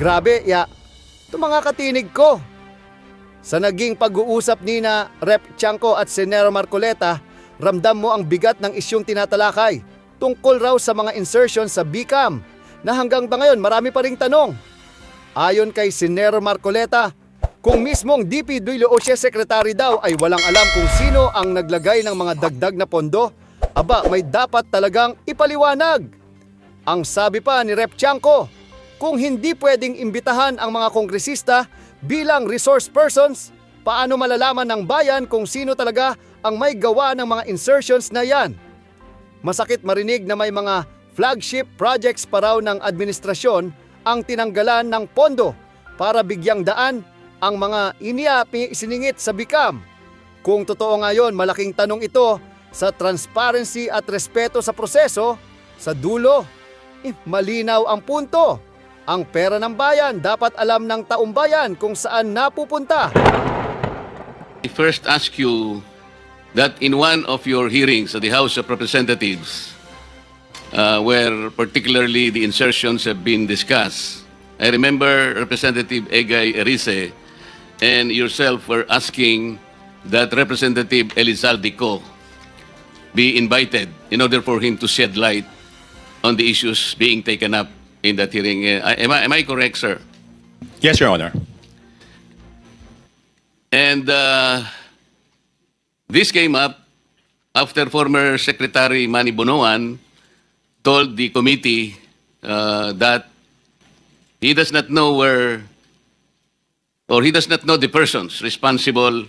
Grabe, ya. Ito mga katinig ko. Sa naging pag-uusap ni na Rep. Chanco at Senero Marcoleta, ramdam mo ang bigat ng isyong tinatalakay tungkol raw sa mga insertions sa BICAM na hanggang ba ngayon marami pa ring tanong. Ayon kay Senero Marcoleta, kung mismong DP Duilo Oche Secretary daw ay walang alam kung sino ang naglagay ng mga dagdag na pondo, aba may dapat talagang ipaliwanag. Ang sabi pa ni Rep. Chanco, kung hindi pwedeng imbitahan ang mga kongresista bilang resource persons, paano malalaman ng bayan kung sino talaga ang may gawa ng mga insertions na yan? Masakit marinig na may mga flagship projects pa raw ng administrasyon ang tinanggalan ng pondo para bigyang daan ang mga iniapi isiningit sa BICAM. Kung totoo nga yon, malaking tanong ito sa transparency at respeto sa proseso, sa dulo, eh, malinaw ang punto. Ang pera ng bayan dapat alam ng taong bayan kung saan napupunta. I first ask you that in one of your hearings at the House of Representatives, uh, where particularly the insertions have been discussed, I remember Representative Egay Erice and yourself were asking that Representative Elizalde Co be invited in order for him to shed light on the issues being taken up in that hearing. Uh, am, I, am I correct, sir? Yes, Your Honor. And uh, this came up after former Secretary Manny Bonoan told the committee uh, that he does not know where or he does not know the persons responsible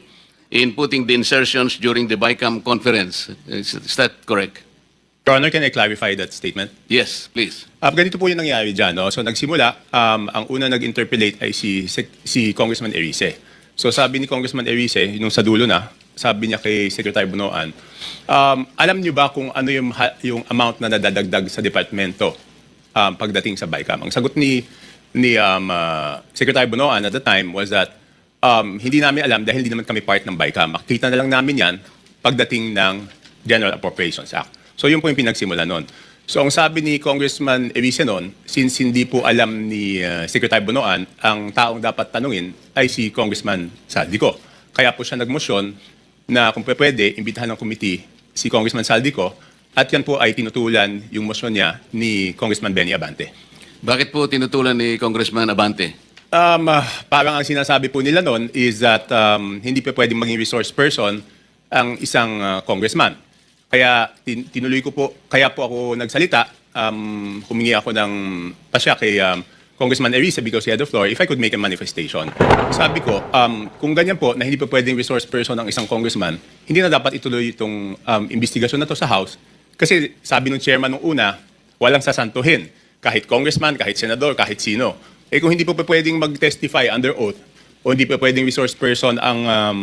in putting the insertions during the BICAM conference. Is, is that correct? Your Honor, can I clarify that statement? Yes, please. Um, ganito po yung nangyari dyan. No? So nagsimula, um, ang una nag-interpolate ay si, si Congressman Erice. So sabi ni Congressman Erice, nung sa dulo na, sabi niya kay Secretary Bunoan, um, alam niyo ba kung ano yung, yung amount na nadadagdag sa departamento um, pagdating sa BICAM? Ang sagot ni, ni um, uh, Secretary Bunoan at the time was that um, hindi namin alam dahil hindi naman kami part ng BICAM. Makikita na lang namin yan pagdating ng General Appropriations Act. So yun po yung pinagsimula noon. So ang sabi ni Congressman Erice noon, since hindi po alam ni uh, Secretary Bonoan, ang taong dapat tanungin ay si Congressman Saldico. Kaya po siya nagmosyon na kung pwede, imbitahan ng committee si Congressman Saldico at yan po ay tinutulan yung motion niya ni Congressman Benny Abante. Bakit po tinutulan ni Congressman Abante? Um, ah, parang ang sinasabi po nila noon is that um, hindi pa pwedeng maging resource person ang isang ah, congressman. Kaya tin- tinuloy ko po, kaya po ako nagsalita, um, humingi ako ng pasya kay um, Congressman Erice because he had the floor if I could make a manifestation. Sabi ko, um, kung ganyan po na hindi pa pwedeng resource person ang isang congressman, hindi na dapat ituloy itong um, investigasyon na to sa House kasi sabi ng chairman nung una, walang sasantuhin. Kahit congressman, kahit senador, kahit sino. Eh kung hindi po pa pwedeng mag-testify under oath o hindi pa pwedeng resource person ang um,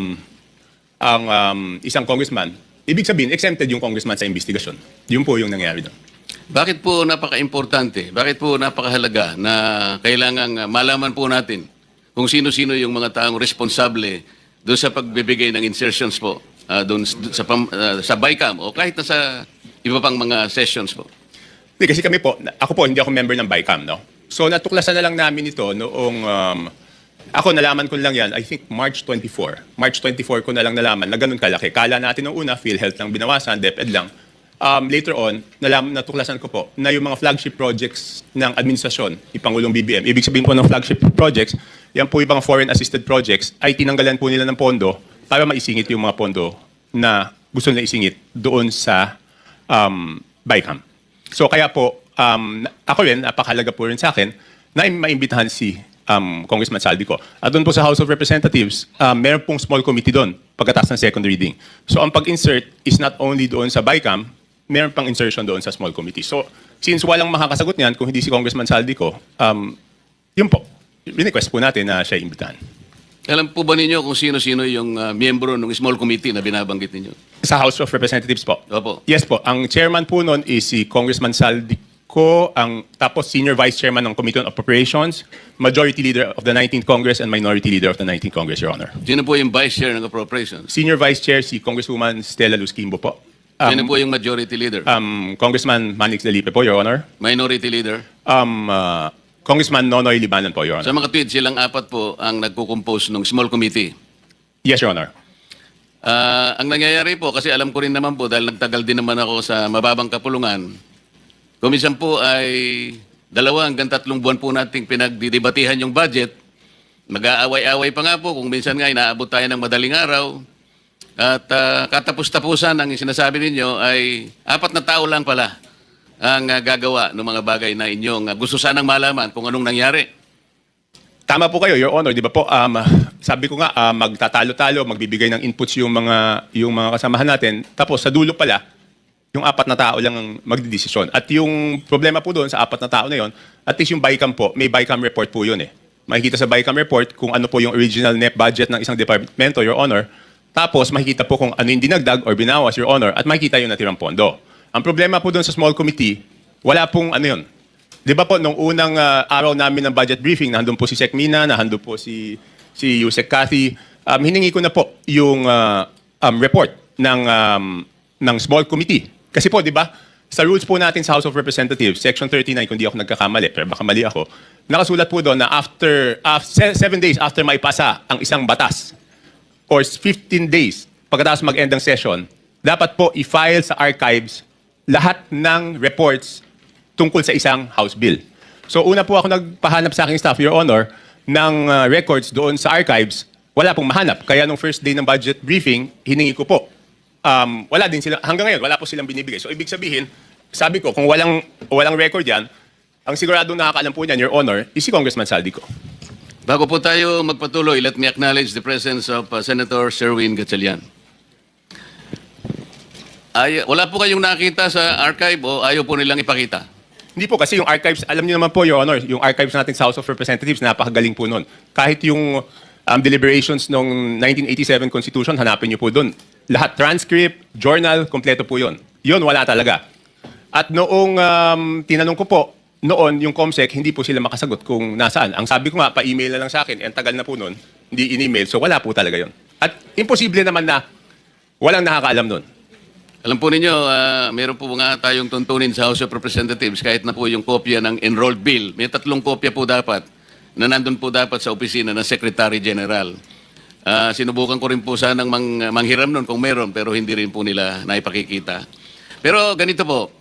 ang um, isang congressman, ibig sabihin, exempted yung congressman sa investigasyon. Yun po yung nangyari doon. Bakit po napaka-importante? Bakit po napakahalaga na kailangan malaman po natin kung sino-sino yung mga taong responsable doon sa pagbibigay ng insertions po ah, doon sa, pam- ah, sa BICAM o kahit na sa iba pang mga sessions po? Hindi, kasi kami po, ako po, hindi ako member ng BICAM, no? So natuklasan na lang namin ito noong, um, ako nalaman ko lang yan, I think March 24. March 24 ko na lang nalaman na ganun kalaki. Kala natin nung una, PhilHealth lang binawasan, DepEd lang. Um, later on, nalaman, natuklasan ko po na yung mga flagship projects ng administrasyon, ni Pangulong BBM, ibig sabihin po ng flagship projects, yan po yung mga foreign assisted projects, ay tinanggalan po nila ng pondo para maisingit yung mga pondo na gusto nila isingit doon sa um, BICAM. So kaya po, um, ako rin, napakahalaga po rin sa akin, na maimbitahan si um, Congressman Saldico. At doon po sa House of Representatives, um, meron pong small committee doon pagkatapos ng second reading. So ang pag-insert is not only doon sa BICAM, meron pang insertion doon sa small committee. So since walang makakasagot niyan kung hindi si Congressman Saldico, um, yun po, request po natin na siya imbitahan. Alam po ba ninyo kung sino-sino yung ah, miyembro ng small committee na binabanggit ninyo? Sa House of Representatives po. Opo. Yes po, ang chairman po noon is si Congressman Saldico, ang tapos senior vice chairman ng Committee on Appropriations, majority leader of the 19th Congress and minority leader of the 19th Congress, Your Honor. Sino po yung vice chair ng appropriations? Senior vice chair si Congresswoman Stella Luz Quimbo po. Sino Um, po yung majority leader? um, Congressman Manix Delipe po, Your Honor. Minority leader? Um, uh, Congressman Nonoy Libanan po, Your Sa Honor. mga tweet, silang apat po ang nagko-compose ng small committee. Yes, Your Honor. Ah, ang nangyayari po, kasi alam ko rin naman po, dahil nagtagal din naman ako sa mababang kapulungan, kumisan po ay dalawa hanggang tatlong buwan po nating pinagdidebatihan yung budget. Mag-aaway-away pa nga po, kung minsan nga inaabot tayo ng madaling araw. At ah, katapos-tapusan ang sinasabi ninyo ay apat na tao lang pala ang ah, gagawa ng mga bagay na inyong ah, gusto sanang malaman kung anong nangyari. Tama po kayo, Your Honor. Di ba po, um, sabi ko nga, ah, magtatalo-talo, magbibigay ng inputs yung mga, yung mga kasamahan natin. Tapos sa dulo pala, yung apat na tao lang ang magdidesisyon. At yung problema po doon sa apat na tao na yon, at least yung BICAM po, may BICAM report po yun eh. Makikita sa BICAM report kung ano po yung original net budget ng isang departamento, Your Honor. Tapos makikita po kung ano yung dinagdag or binawas, Your Honor, at makikita yung natirang pondo. Ang problema po doon sa small committee, wala pong ano yun, Di ba po, nung unang ah, araw namin ng budget briefing, nandun po si Sec Mina, nandun po si, si Yusek Cathy, um, hiningi ko na po yung ah, um, report ng, um, ng small committee. Kasi po, di ba, sa rules po natin sa House of Representatives, Section 39, kung di ako nagkakamali, pero baka mali ako, nakasulat po doon na after, after seven days after maipasa ang isang batas, or 15 days pagkatapos mag-end ng session, dapat po i-file sa archives lahat ng reports tungkol sa isang House bill. So una po ako nagpahanap sa aking staff, Your Honor, ng uh, records doon sa archives. Wala pong mahanap. Kaya nung first day ng budget briefing, hiningi ko po. Um, wala din sila, hanggang ngayon, wala po silang binibigay. So ibig sabihin, sabi ko, kung walang, walang record yan, ang siguradong nakakaalam po niyan, Your Honor, is si Congressman Saldico. Bago po tayo magpatuloy, let me acknowledge the presence of uh, Senator Sherwin Gatchalian. Ay, wala po kayong nakita sa archive o ayaw po nilang ipakita? Hindi po kasi yung archives, alam niyo naman po, Your Honor, yung archives natin sa House of Representatives, napakagaling po nun. Kahit yung um, deliberations ng 1987 Constitution, hanapin niyo po doon. Lahat, transcript, journal, kompleto po yun. Yun, wala talaga. At noong um, tinanong ko po, noon yung COMSEC, hindi po sila makasagot kung nasaan. Ang sabi ko nga, pa-email na lang sa akin, eh, ang tagal na po noon, hindi in-email, so wala po talaga yun. At imposible naman na walang nakakaalam noon. Alam po ninyo, ah, meron po nga tayong tuntunin sa House of Representatives kahit na po yung kopya ng enrolled bill. May tatlong kopya po dapat na nandun po dapat sa opisina ng Secretary General. Ah, sinubukan ko rin po sanang mang, manghiram nun kung meron pero hindi rin po nila naipakikita. Pero ganito po,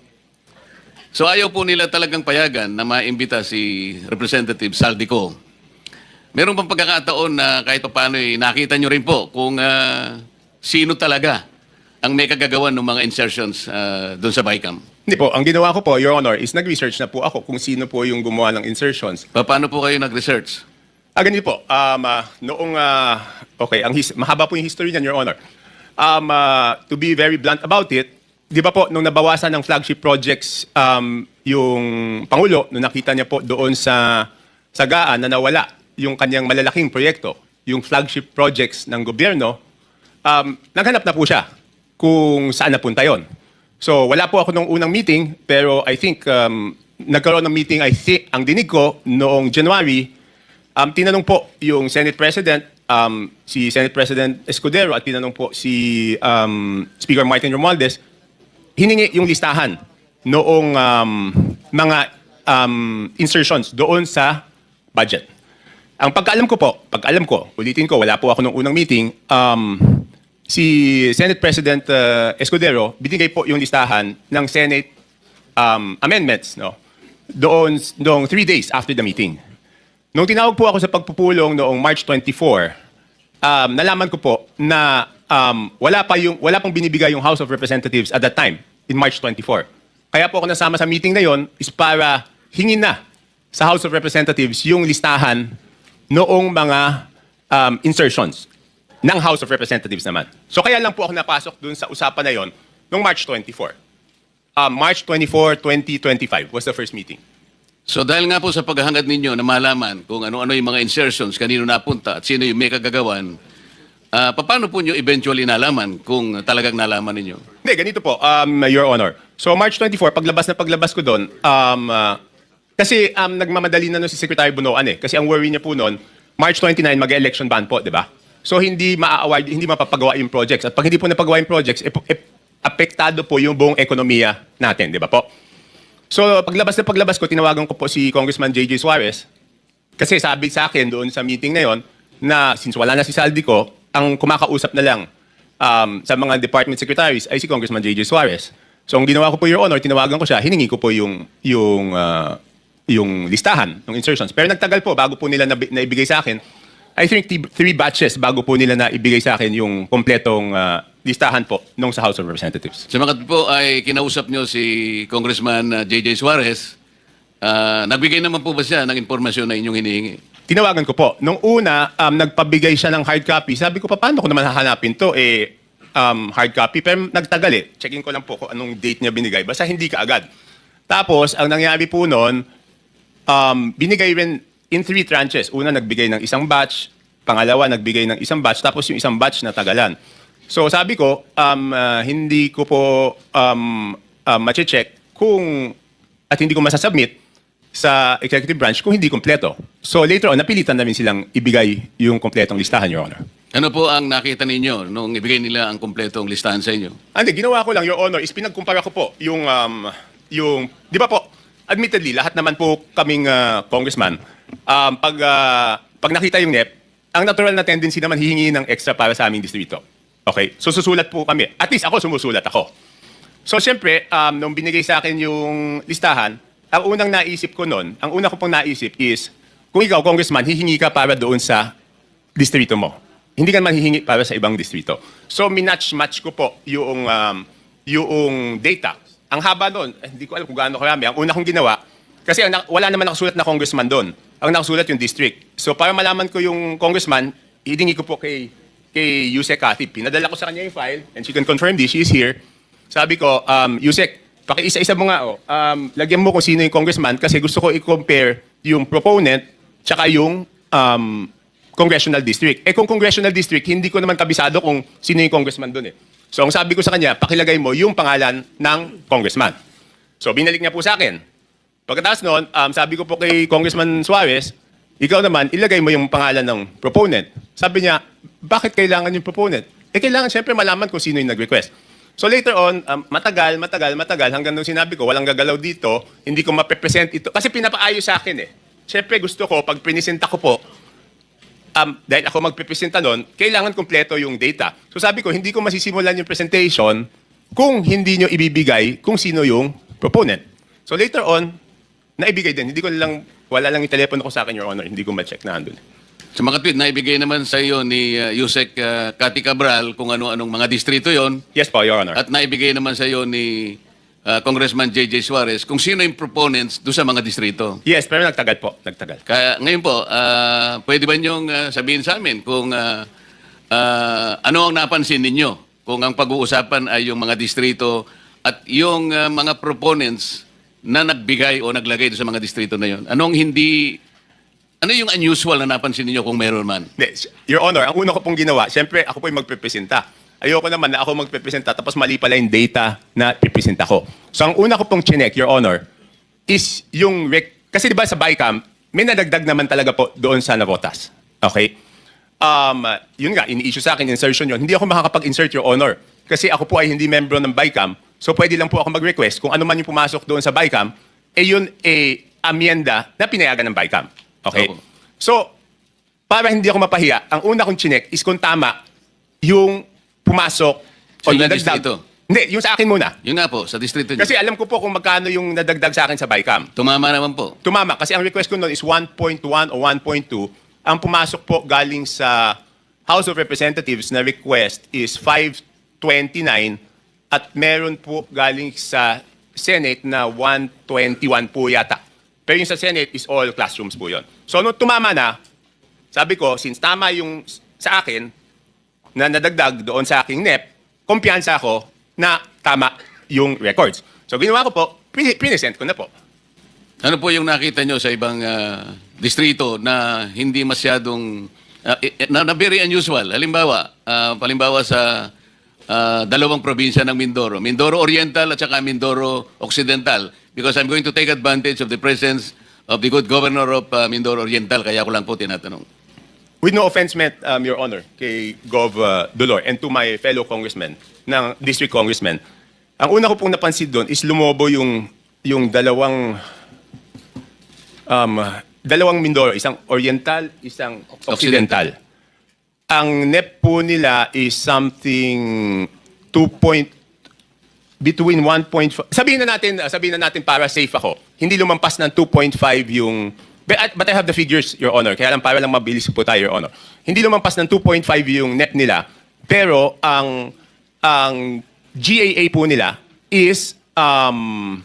So ayaw po nila talagang payagan na maimbita si Representative Saldico. Meron bang pagkakataon na kahit pa paano nakita nyo rin po kung ah, sino talaga ang may kagagawan ng mga insertions ah, doon sa BICAM? Hindi po, ang ginawa ko po, Your Honor, is nag-research na po ako kung sino po yung gumawa ng insertions. Pa- Paano po kayo nag-research? Ah, ganito po. Um, ah, noong, ah, okay, ang his- mahaba po yung history niyan, Your Honor. Um, ah, to be very blunt about it, di ba po, nung nabawasan ng flagship projects um, yung Pangulo, nung nakita niya po doon sa Sagaan na nawala yung kanyang malalaking proyekto, yung flagship projects ng gobyerno, um, naghanap na po siya kung saan napunta yon. So, wala po ako nung unang meeting, pero I think um, nagkaroon ng meeting, I think, ang dinig ko noong January, Um, tinanong po yung Senate President, um, si Senate President Escudero at tinanong po si um, Speaker Martin Romualdez, hiningi yung listahan noong um, mga um, insertions doon sa budget. Ang pagkaalam ko po, pagkaalam ko, ulitin ko, wala po ako nung unang meeting, um, si Senate President uh, Escudero, binigay po yung listahan ng Senate um, amendments no, doon, noong three days after the meeting. Nung tinawag po ako sa pagpupulong noong March 24, um, nalaman ko po na um, wala pa yung wala pang binibigay yung House of Representatives at that time in March 24. Kaya po ako nasama sa meeting na yon is para hingin na sa House of Representatives yung listahan noong mga um, insertions ng House of Representatives naman. So kaya lang po ako napasok dun sa usapan na yon noong March 24. Um, March 24, 2025 was the first meeting. So dahil nga po sa paghahangad ninyo na malaman kung ano-ano yung mga insertions, kanino napunta at sino yung may kagagawan, ah, paano po nyo eventually nalaman kung talagang nalaman ninyo? Hindi, ganito po, um, Your Honor. So March 24, paglabas na paglabas ko doon, um, ah, kasi um, nagmamadali na no si Secretary Bunoan eh. Kasi ang worry niya po noon, March 29, mag-election ban po, di ba? So hindi maa-award, hindi mapapagawa yung projects. At pag hindi po napagawa yung projects, ep- ep- apektado po yung buong ekonomiya natin, di ba po? So, paglabas na paglabas ko, tinawagan ko po si Congressman J.J. Suarez. Kasi sabi sa akin doon sa meeting na yon na since wala na si Saldi ko, ang kumakausap na lang um, sa mga department secretaries ay si Congressman J.J. Suarez. So, ang ginawa ko po, Your Honor, tinawagan ko siya, hiningi ko po yung, yung, ah, yung listahan ng insertions. Pero nagtagal po bago po nila nabi- naibigay sa akin. I think three batches bago po nila na ibigay sa akin yung kompletong ah, listahan po nung sa House of Representatives. Mga po ay kinausap nyo si Congressman uh, J.J. Suarez. Ah, nagbigay naman po ba siya ng impormasyon na inyong hinihingi? Tinawagan ko po. Nung una, um, nagpabigay siya ng hard copy. Sabi ko, pa, paano ko naman hahanapin to? Eh, um, hard copy. Pero nagtagal eh. Checking ko lang po kung anong date niya binigay. Basta hindi ka agad. Tapos, ang nangyari po noon, um, binigay rin in three tranches. Una, nagbigay ng isang batch. Pangalawa, nagbigay ng isang batch. Tapos yung isang batch na tagalan. So sabi ko, um, ah, hindi ko po um, uh, check kung at hindi ko masasubmit sa executive branch kung hindi kompleto. So later on, napilitan namin silang ibigay yung kompletong listahan, Your Honor. Ano po ang nakita ninyo nung ibigay nila ang kompletong listahan sa inyo? Hindi, ginawa ko lang, Your Honor, is pinagkumpara ko po yung, um, yung, di ba po, admittedly, lahat naman po kaming uh, congressman, um, pag, uh, pag nakita yung NEP, ang natural na tendency naman hihingi ng extra para sa aming distrito. Okay? So susulat po kami. At least ako sumusulat ako. So siyempre, um, nung binigay sa akin yung listahan, ang unang naisip ko noon, ang una ko pong naisip is, kung ikaw, congressman, hihingi ka para doon sa distrito mo. Hindi ka naman hihingi para sa ibang distrito. So, minatch-match ko po yung, um, yung data. Ang haba doon, eh, hindi ko alam kung gaano karami. Ang una kong ginawa, kasi ang, wala naman nakasulat na congressman doon. Ang nakasulat yung district. So, para malaman ko yung congressman, hihingi ko po kay, kay Yusek Katip. Pinadala ko sa kanya yung file, and she can confirm this, she is here. Sabi ko, um, Yusek, pakiisa-isa mo nga, oh. um, lagyan mo kung sino yung congressman kasi gusto ko i-compare yung proponent tsaka yung um, congressional district. Eh kung congressional district, hindi ko naman kabisado kung sino yung congressman doon eh. So ang sabi ko sa kanya, pakilagay mo yung pangalan ng congressman. So binalik niya po sa akin. Pagkatapos noon, um, sabi ko po kay Congressman Suarez, ikaw naman, ilagay mo yung pangalan ng proponent. Sabi niya, bakit kailangan yung proponent? Eh kailangan siyempre malaman kung sino yung nag-request. So later on, um, matagal, matagal, matagal, hanggang nung sinabi ko, walang gagalaw dito, hindi ko mapepresent ito. Kasi pinapaayos sa akin eh. Siyempre gusto ko, pag pinisenta ko po, um, dahil ako magpipresenta nun, kailangan kompleto yung data. So sabi ko, hindi ko masisimulan yung presentation kung hindi nyo ibibigay kung sino yung proponent. So later on, naibigay din. Hindi ko lang, wala lang yung telepono ko sa akin, Your Honor. Hindi ko ma-check na andun. Sa mga tweet, naibigay naman sa iyo ni uh, Yusek uh, Kati Cabral kung ano-anong mga distrito yon Yes po, Your Honor. at naibigay naman sa iyo ni uh, Congressman J.J. Suarez kung sino yung proponents do sa mga distrito. yes, pero nagtagal po. Nagtagal. Kaya ngayon po, ah, pwede ba niyong ah, sabihin sa amin kung ah, ah, ano ang napansin ninyo? Kung ang pag-uusapan ay yung mga distrito at yung ah, mga proponents na nagbigay o naglagay sa mga distrito na yon. Anong hindi, ano yung unusual na napansin ninyo kung meron man? Hindi, Your Honor, ang una ko pong ginawa, siyempre ako po yung magpipresenta. Ayoko naman na ako magpipresenta tapos mali pala yung data na pipresenta ko. So ang una ko pong chinek, Your Honor, is yung... Rec- kasi di ba sa BICAM, may nadagdag naman talaga po doon sa Navotas. Okay? Um, yun nga, ini-issue sa akin, insertion yun. Hindi ako makakapag-insert, Your Honor. Kasi ako po ay hindi membro ng BICAM. So pwede lang po ako mag-request kung ano man yung pumasok doon sa BICAM, eh yun eh amyenda na pinayagan ng BICAM. Okay? So, para hindi ako mapahiya, ang una kong chinek is kung tama yung pumasok Sa inyong nadagdag. distrito? Hindi, yung sa akin muna. Yun nga po, sa distrito niyo. Kasi alam ko po kung magkano yung nadagdag sa akin sa BICAM. Tumama naman po. Tumama, kasi ang request ko noon is 1.1 o 1.2. Ang pumasok po galing sa House of Representatives na request is 529 at meron po galing sa Senate na 121 po yata. Pero yung sa Senate is all classrooms po yon. So nung tumama na, sabi ko, since tama yung sa akin, na nadagdag doon sa aking NEP, kumpiyansa ako na tama yung records. So ginawa ko po, pinisent ko na po. Ano po yung nakita nyo sa ibang ah, distrito na hindi masyadong, eh, na, na very unusual? Halimbawa, ah, palimbawa sa ah, dalawang probinsya ng Mindoro, Mindoro Oriental at saka Mindoro Occidental. Because I'm going to take advantage of the presence of the good governor of ah, Mindoro Oriental, kaya ko lang po tinatanong. With no offense meant, um, Your Honor, kay Gov. Uh, Dolor and to my fellow congressmen, ng district congressmen, ang una ko pong napansin doon is lumobo yung, yung dalawang um, dalawang Mindoro, isang Oriental, isang Occidental. Ang NEP po nila is something 2 point between 1.5 sabihin na natin sabihin na natin para safe ako. Hindi lumampas ng 2.5 yung but, I- but I have the figures your honor. Kaya lang para lang mabilis po tayo your honor. Hindi lumampas ng 2.5 yung net nila pero ang ang GAA po nila is um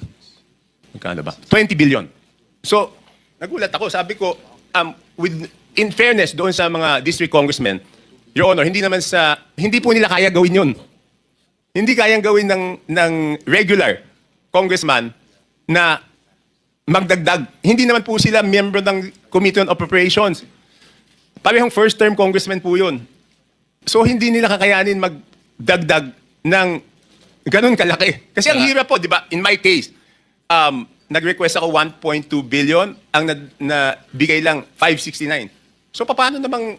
magkano ba? 20 billion. So nagulat ako. Sabi ko um with in fairness doon sa mga district congressmen your honor hindi naman sa hindi po nila kaya gawin yun hindi kayang gawin ng, ng regular congressman na magdagdag. Hindi naman po sila member ng Committee on Appropriations. Parehong first term congressman po yun. So hindi nila kakayanin magdagdag ng ganun kalaki. Kasi ang hirap po, di ba? In my case, um, nag-request ako 1.2 billion, ang na, na bigay lang 569. So paano namang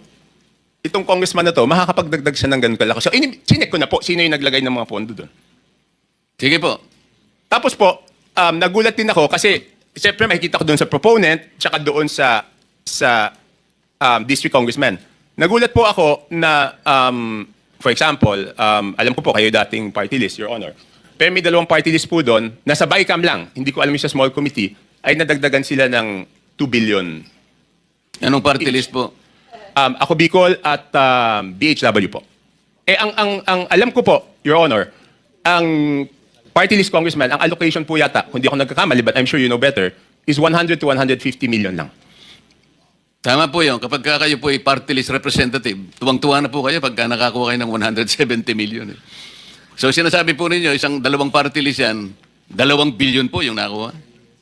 itong congressman na to, makakapagdagdag siya ng ganun kalaki. So, sinek ko na po, sino yung naglagay ng mga pondo doon. Sige po. Tapos po, um, nagulat din ako kasi, siyempre makikita ko doon sa proponent, tsaka doon sa, sa um, district congressman. Nagulat po ako na, um, for example, um, alam ko po kayo dating party list, Your Honor. Pero may dalawang party list po doon, nasa BICAM lang, hindi ko alam yung sa small committee, ay nadagdagan sila ng 2 billion. Anong party list po? Um, ako Bicol at um, BHW po. Eh, ang, ang, ang alam ko po, Your Honor, ang party list congressman, ang allocation po yata, kung di ako nagkakamali, but I'm sure you know better, is 100 to 150 million lang. Tama po yun. Kapag ka kayo po ay party list representative, tuwang-tuwa na po kayo pagka nakakuha kayo ng 170 million. eh. So sinasabi po ninyo, isang dalawang party list yan, dalawang billion po yung nakuha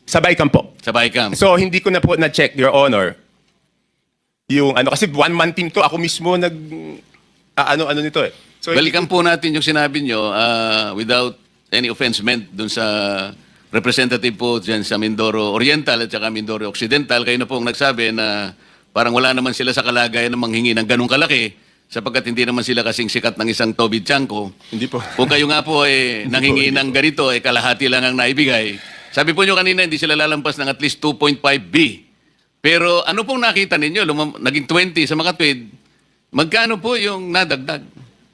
Sa BICAM po. sa BICAM. So, hindi ko na po na-check, Your Honor, yung ano, kasi one-man team to, ako mismo nag, ah, ano-ano nito eh. So, Welcome po natin yung sinabi nyo ah, without any offense meant dun sa representative po dyan sa Mindoro Oriental at saka Mindoro Occidental. Kayo na po ang nagsabi na parang wala naman sila sa kalagayan na manghingi ng ganong kalaki sapagkat hindi naman sila kasing sikat ng isang Toby Chanko. Hindi po. Kung kayo nga po eh, nanghingi ng ganito, eh, kalahati lang ang naibigay. Sabi po nyo kanina, hindi sila lalampas ng at least 2.5B. Pero ano pong nakita ninyo? Lumam- naging 20 sa mga tweed. Magkano po yung nadagdag?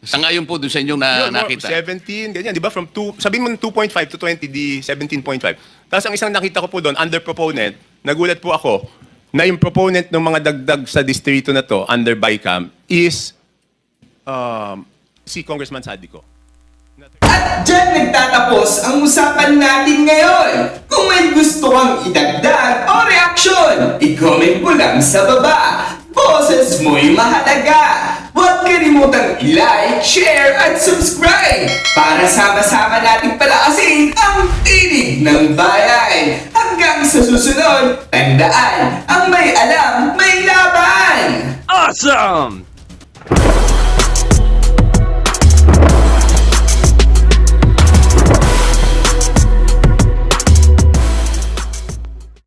Sangayon po doon sa inyong na, Yun, more, nakita. 17, ganyan, di ba? From 2, sabihin mo ng 2.5 to 20, di 17.5. Tapos ang isang nakita ko po doon, under proponent, nagulat po ako, na yung proponent ng mga dagdag sa distrito na to, under BICAM, is um, si Congressman Sadico. At dyan nagtatapos ang usapan natin ngayon. Kung may gusto kang idagdag o reaksyon, i-comment mo lang sa baba. Boses mo'y mahalaga. Huwag kalimutang i-like, share, at subscribe para sama-sama nating palakasin ang tinig ng bayan. Hanggang sa susunod, tandaan, ang may alam, may laban! Awesome!